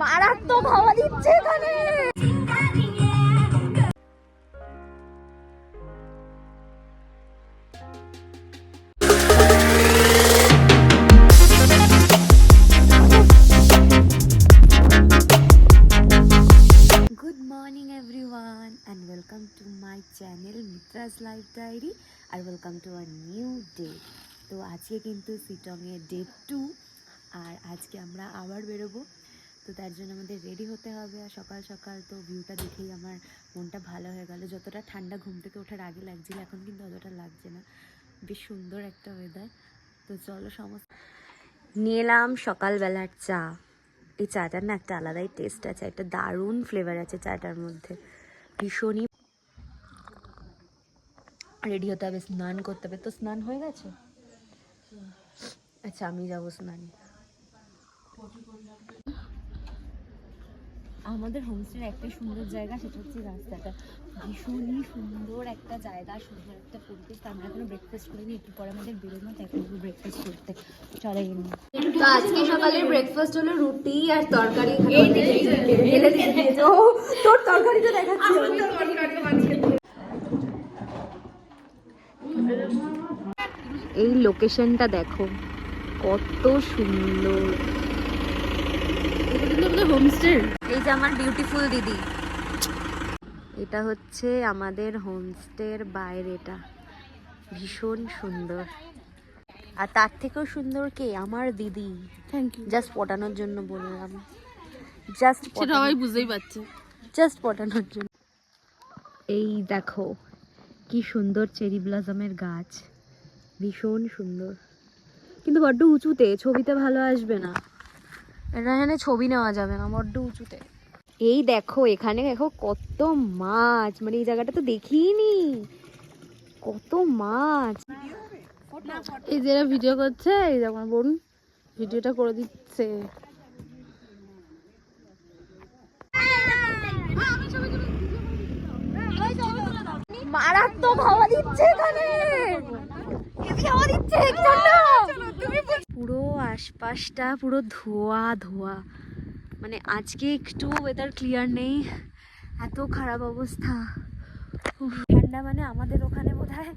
মারাত্মক হাওয়া দিচ্ছে এখানে। Channel Mitra's life diary R welcome to a new day তো আজকে কিন্তু সিটংয়ের ডে টু আর আজকে আমরা আবার বেরোবো। তো তার জন্য আমাদের রেডি হতে হবে। আর সকাল সকাল তো ভিউটা দেখেই আমার মনটা ভালো হয়ে গেল। যতটা ঠান্ডা ঘুম থেকে ওঠার আগে লাগছিল, এখন কিন্তু অতটা লাগছে না। বেশ সুন্দর একটা ওয়েদার তো চলো সমস্ত নিয়ে এলাম সকালবেলার চা। এই চাটার না একটা আলাদাই টেস্ট আছে, একটা দারুণ ফ্লেভার আছে চাটার মধ্যে। ভীষণই রেডি হতে হবে, স্নান করতে হবে। তো স্নান হয়ে গেছে? আচ্ছা আমি যাব স্নানে। আমাদের হোমস্টের একটা সুন্দর জায়গা সেটা হচ্ছে রাস্তাটা। ভীষণই সুন্দর একটা জায়গা সুন্দর একটা পরিবেশ। তো আমরা এখনও ব্রেকফাস্ট করিনি একটু পরে আমাদের বেরোনো তো এখন ব্রেকফাস্ট করতে। চলে গেলাম তো আজকে সকালের ব্রেকফাস্ট হলো রুটি আর তরকারি। তোর তরকারিটা দেখাচ্ছি। এই লোকেশনটা দেখো কত সুন্দর। হোমস্টে যে আমার বিউটিফুল দিদি। এটা হচ্ছে আমাদের হোমস্টের বাইরেটা ভীষণ সুন্দর। আর তার থেকেও সুন্দর কে? আমার দিদি। থ্যাংক ইউ জাস্ট পটানোর জন্য বললাম। জাস্ট সেটা সবাই বুঝতেই পারছে। জাস্ট পটানোর জন্য। এই দেখো কি সুন্দর চেরি ব্লসমের গাছ। ভীষণ সুন্দর। কিন্তু বড্ড উঁচুতে ছবিতে ভালো আসবে না। এটা এখানে ছবি নেওয়া যাবে না বড্ড উঁচুতে। এই দেখো, এখানে দেখো কত মাছ। মানে এই জায়গাটা তো দেখিনি। কত মাছ। এই যারা ভিডিও করছে, এই দেখো বোন ভিডিওটা করে দিচ্ছে। দিচ্ছে। পুরো আশপাশটা পুরো ধোয়া ধোয়া। মানে আজকে একটু ওয়েদার ক্লিয়ার নেই, এত খারাপ অবস্থা। ঠান্ডা মানে আমাদের ওখানে বোধহয়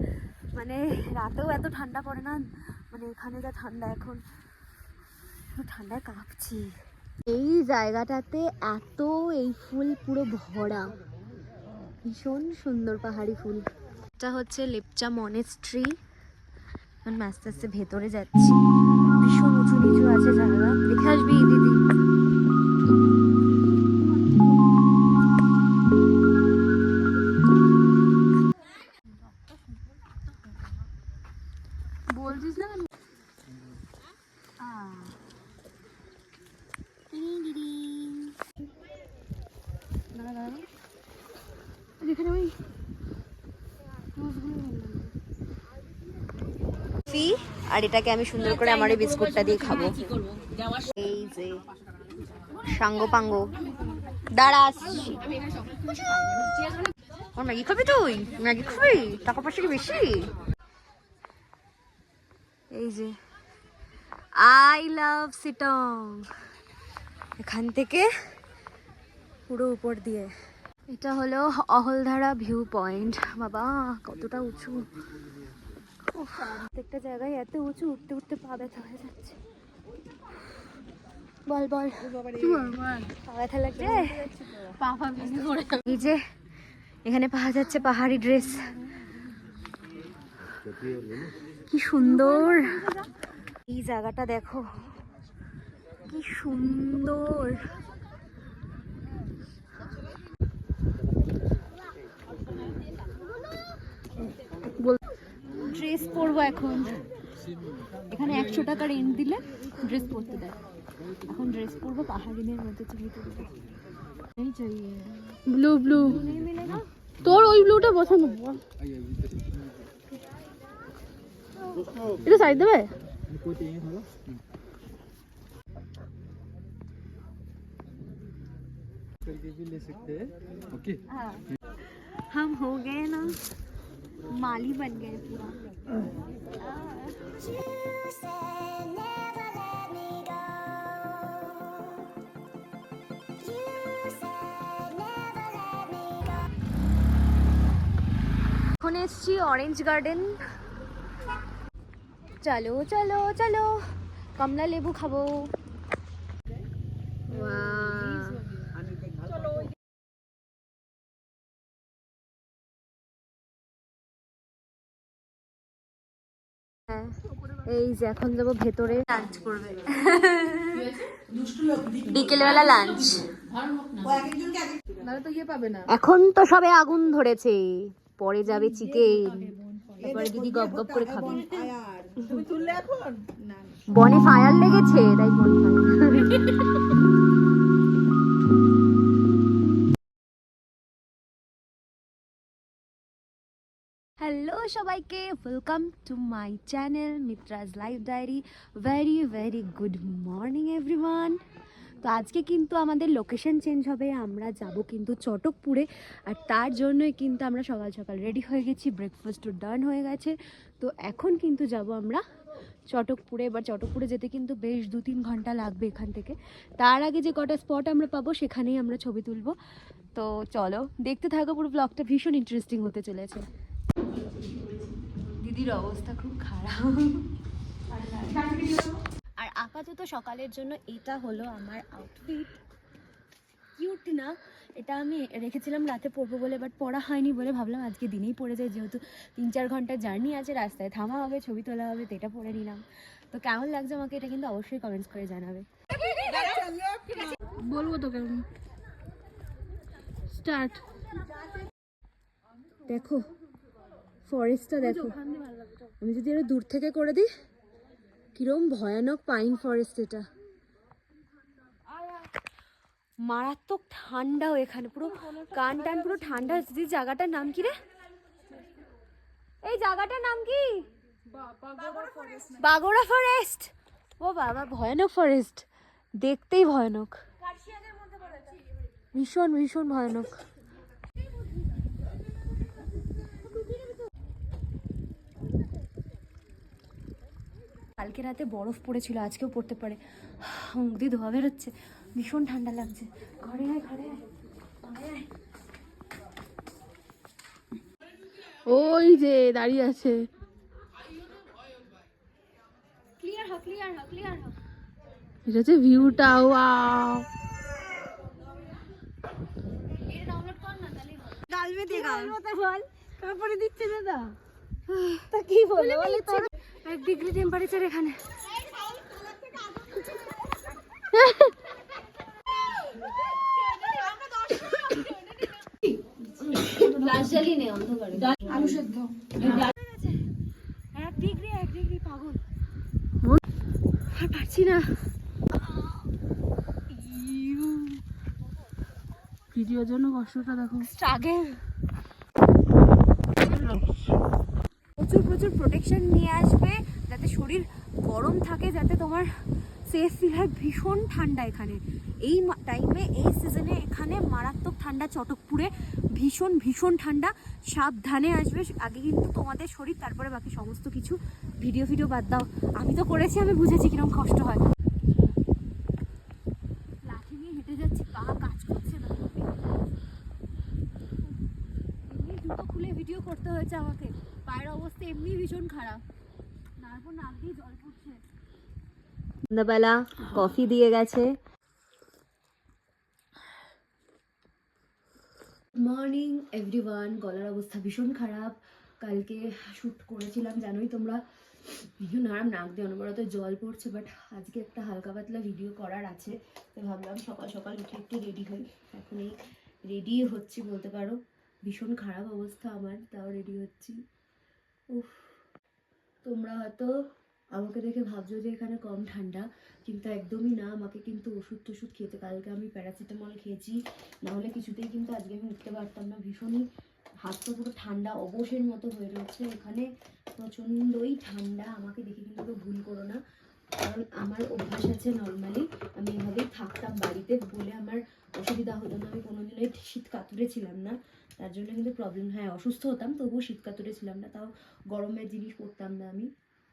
মানে রাতেও এত ঠান্ডা পড়ে না মানে এখানে যা ঠান্ডা এখন ঠান্ডায় কাঁপছি। এই জায়গাটাতে এত এই ফুল পুরো ভরা, ভীষণ সুন্দর পাহাড়ি ফুল। এটা হচ্ছে লেপচা মনেস্ট্রি এখন আস্তে আস্তে ভেতরে যাচ্ছি। ভীষণ উঁচু নিচু আছে জায়গা, দেখে আসবি দিদি। যেখানে ওই ফি আর এটাকে আমি সুন্দর করে আমার এই বিস্কুটটা দিয়ে খাব। এই যে, সাঙ্গ পাঙ্গ। দাঁড়া, আসছি। ম্যাগি খাবি তুই? ম্যাগি খাবি? টাকা পয়সা কি বেশি? এই যে আই লাভ সিটং এখান থেকে পুরো উপর দিয়ে। এটা হলো অহলধারা ভিউ পয়েন্ট বাবা কতটা উঁচু। প্রত্যেকটা জায়গায় এত উঁচু উঠতে উঠতে পা ব্যথা হয়ে যাচ্ছে। বল বল? পা ব্যথা লাগছে? এই যে এখানে পাওয়া যাচ্ছে পাহাড়ি ড্রেস কি সুন্দর। এই জায়গাটা দেখো। কি সুন্দর। ড্রেস পরবো এখন এখানে একশো টাকা রেন্ট দিলে ড্রেস পরতে দেয় এখন ড্রেস পরবো পাহাড়িনের মধ্যে ছবি তুলবো এই চাইয়ে ব্লু ব্লু नहीं मिलेगा তোর ওই ব্লুটা পছন্দ বল এটা সাইড দেবে करके भी ले सकते हैं ओके हाँ हम हो गए ना माली बन गए पूरा। ऑरेंज गार्डन चलो चलो चलो। कमला लेबू खाबो वाह হ্যাঁ, এই যে এখন যাব ভেতরে। লাঞ্চ করবে। বিকেলবেলা লাঞ্চ তো ইয়ে পাবে না। এখন তো সবে আগুন ধরেছে। পরে যাবে চিকেন তারপরে দিদি গপ গপ করে খাবে। বনে ফায়ার লেগেছে তাই বনে ফায়ার হ্যালো সবাইকে welcome to my channel Mitra's life diary very very good morning everyone তো আজকে কিন্তু আমাদের লোকেশন চেঞ্জ হবে, আমরা যাব কিন্তু চটকপুরে, আর তার জন্যই কিন্তু আমরা সকাল সকাল রেডি হয়ে গেছি ব্রেকফাস্টও ডান হয়ে গেছে। তো এখন কিন্তু যাব আমরা চটকপুরে, এবার চটকপুরে যেতে কিন্তু বেশ দু তিন ঘণ্টা লাগবে এখান থেকে। তার আগে যে কটা স্পট আমরা পাবো, সেখানেই আমরা ছবি তুলবো। তো চলো, দেখতে থাকো, পুরো ব্লগটা ভীষণ ইন্টারেস্টিং হতে চলেছে। দিদির অবস্থা খুব খারাপ। আর আপাতত সকালের জন্য এটা হলো আমার আউটফিট কিউট না, এটা আমি রেখেছিলাম রাতে পরবো বলে বাট পড়া হয়নি বলে ভাবলাম আজকে দিনেই পড়ে যায় যেহেতু তিন চার ঘণ্টা জার্নি আছে রাস্তায়। থামা হবে, ছবি তোলা হবে, তো এটা পরে নিলাম। তো কেমন লাগছে আমাকে এটা কিন্তু অবশ্যই কমেন্টস করে জানাবে। বলব তো কেমন স্টার্ট দেখো ফরেস্টটা দেখো। আমি যদি এটা দূর থেকে করে দিই কিরম ভয়ানক পাইন ফরেস্ট এটা। মারাত্মক ঠান্ডাও এখানে পুরো কান টান পুরো ঠান্ডা হচ্ছে দিদি জায়গাটার নাম কি রে? এই জায়গাটার নাম কি? বাগোড়া ফরেস্ট ও বাবা ভয়ানক ফরেস্ট দেখতেই ভয়ানক। ভীষণ ভীষণ ভয়ানক। কালকে রাতে বরফ পড়েছিল আজকেও পড়তে পারে। মুখ দিয়ে ধোয়া বেরোচ্ছে। ভীষণ ঠান্ডা লাগছে। ঘরে আয় ঘরে আয় ওই যে দাঁড়িয়ে আছে। ক্লিয়ার হ ক্লিয়ার হ ক্লিয়ার হ। এটা হচ্ছে ভিউটা ওয়াও তারপরে দিচ্ছে দাদা। তা কি বলে? বলে তোর এক ডিগ্রি টেম্পারেচার এখানে। এক ডিগ্রি এক ডিগ্রি পাগল। আর পারছি না। ভিডিওর জন্য কষ্টটা দেখো। স্ট্রাগল প্রচুর প্রচুর প্রোটেকশন নিয়ে আসবে, যাতে শরীর গরম থাকে, যাতে তোমার সেফ ফিল হয় ভীষণ ঠান্ডা এখানে। এই টাইমে এই সিজনে এখানে মারাত্মক ঠান্ডা, চটকপুরে ভীষণ ভীষণ ঠান্ডা। সাবধানে আসবে, আগে কিন্তু তোমাদের শরীর, তারপরে বাকি সমস্ত কিছু। ভিডিও ভিডিও বাদ দাও। আমি তো করেছি, আমি বুঝেছি কীরকম কষ্ট হয়। লাঠি নিয়ে হেঁটে কাজ করছে না। খুলে ভিডিও করতে হয়েছে আমাকে। পায়ের অবস্থা এমনি ভীষণ খারাপ। তারপর নাক দিয়ে জল পড়ছে। সন্ধ্যাবেলা কফি দিয়ে গেছে। মর্নিং এভরিওয়ান গলার অবস্থা ভীষণ খারাপ। কালকে শ্যুট করেছিলাম জানোই তোমরা। ভীষণ আরাম নাক দিয়ে অনবরত জল পড়ছে বাট আজকে একটা হালকা পাতলা ভিডিও করার আছে। তো ভাবলাম সকাল সকাল উঠে একটু রেডি হই। এখন এই রেডি হচ্ছি বলতে পারো। ভীষণ খারাপ অবস্থা আমার তাও রেডি হচ্ছি। উফ, তোমরা হয়তো আমাকে দেখে ভাবছ যে এখানে কম ঠান্ডা, কিন্তু একদমই না। আমাকে কিন্তু ওষুধ টষুধ খেতে, কালকে আমি প্যারাসিটামল খেয়েছি। নাহলে কিছুতেই কিন্তু আজকে আমি উঠতে পারতাম না। ভীষণই হাত তো পুরো ঠান্ডা, অবশের মতো হয়ে রয়েছে এখানে। প্রচণ্ডই ঠান্ডা। আমাকে দেখে কিন্তু ভুল করো না। কারণ আমার অভ্যাস আছে নর্মালি আমি এভাবেই থাকতাম বাড়িতে বলে আমার অসুবিধা হতো না। আমি কোনোদিনই শীত কাতুরে ছিলাম না। তার জন্য কিন্তু প্রবলেম হ্যাঁ অসুস্থ হতাম, তবুও শীত কাতুরে ছিলাম না। তাও গরমের জিনিস পরতাম না আমি।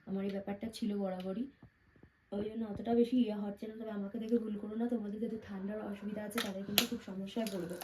আমার এই ব্যাপারটা ছিল বরাবরই। ওই জন্য অতটা বেশি ইয়ে হচ্ছে না। তবে আমাকে দেখে ভুল করো না। তোমাদের যদি ঠান্ডার অসুবিধা আছে, তাদের কিন্তু খুব সমস্যায় পড়বে।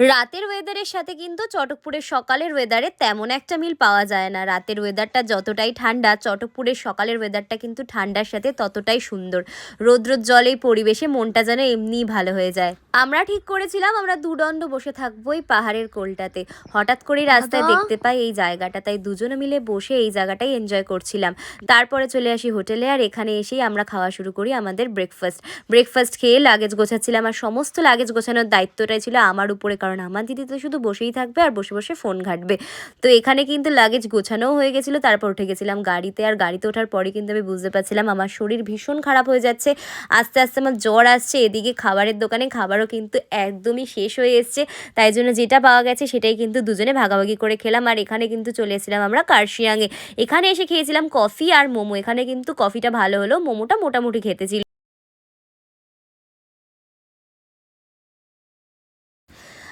রাতের ওয়েদারের সাথে কিন্তু চটকপুরের সকালের ওয়েদারে তেমন একটা মিল পাওয়া যায় না। রাতের ওয়েদারটা যতটাই ঠান্ডা চটকপুরের সকালের ওয়েদারটা কিন্তু ঠান্ডার সাথে ততটাই সুন্দর। রৌদ্রোজ্জ্বল জলে পরিবেশে মনটা যেন এমনিই ভালো হয়ে যায়। আমরা ঠিক করেছিলাম আমরা দুদণ্ড বসে থাকব এই পাহাড়ের কোলটাতে। হঠাৎ করেই রাস্তায় দেখতে পাই এই জায়গাটা তাই দুজনে মিলে বসে এই জায়গাটাই এনজয় করছিলাম। তারপরে চলে আসি হোটেলে আর এখানে এসেই আমরা খাওয়া শুরু করি আমাদের ব্রেকফাস্ট ব্রেকফাস্ট খেয়ে লাগেজ গোছাচ্ছিলাম আর সমস্ত লাগেজ গোছানোর দায়িত্বটাই ছিল আমার উপরে কারণ আমার দিদি তো শুধু বসেই থাকবে আর বসে বসে ফোন ঘাটবে। তো এখানে কিন্তু লাগেজ গোছানোও হয়ে গেছিল, তারপর উঠে গেছিলাম গাড়িতে আর গাড়িতে ওঠার পরে কিন্তু আমি বুঝতে পারছিলাম আমার শরীর ভীষণ খারাপ হয়ে যাচ্ছে, আস্তে আস্তে আমার জ্বর আসছে, এদিকে খাবারের দোকানে খাবারও কিন্তু একদমই শেষ হয়ে এসছে, তাই জন্য যেটা পাওয়া গেছে সেটাই কিন্তু দুজনে ভাগাভাগি করে খেলাম আর এখানে কিন্তু চলে এসেছিলাম আমরা কার্শিয়াংয়ে এখানে এসে খেয়েছিলাম কফি আর মোমো, এখানে কিন্তু কফিটা ভালো হলো মোমোটা মোটামুটি খেতে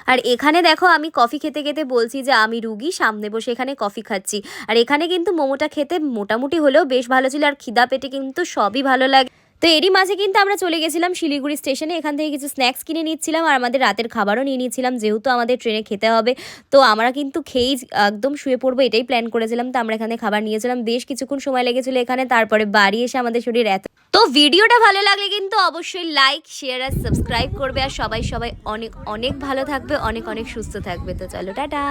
আর এখানে দেখো আমি কফি খেতে খেতে বলছি যে আমি রুগী, সামনে বসে এখানে কফি খাচ্ছি। আর এখানে কিন্তু মোমোটা খেতে মোটামুটি হলেও বেশ ভালো ছিল আর খিদা পেটে কিন্তু সবই ভালো লাগে। তো এরই মাঝে কিন্তু আমরা চলে গেছিলাম শিলিগুড়ি স্টেশনে। এখান থেকে কিছু স্ন্যাক্স কিনে নিচ্ছিলাম আর আমাদের রাতের খাবারও নিয়ে নিয়েছিলাম যেহেতু আমাদের ট্রেনে খেতে হবে। তো আমরা কিন্তু খেয়েই একদম শুয়ে পড়ব, এটাই প্ল্যান করেছিলাম। তো আমরা এখানে খাবার নিয়েছিলাম, বেশ কিছুক্ষণ সময় লেগেছিল এখানে, তারপরে বাড়ি এসে আমাদের শরীর এত তো ভিডিওটা ভালো লাগলে কিন্তু অবশ্যই লাইক শেয়ার আর সাবস্ক্রাইব করবে। আর সবাই সবাই অনেক অনেক ভালো থাকবে, অনেক অনেক সুস্থ থাকবে। তো চলো, টাটা।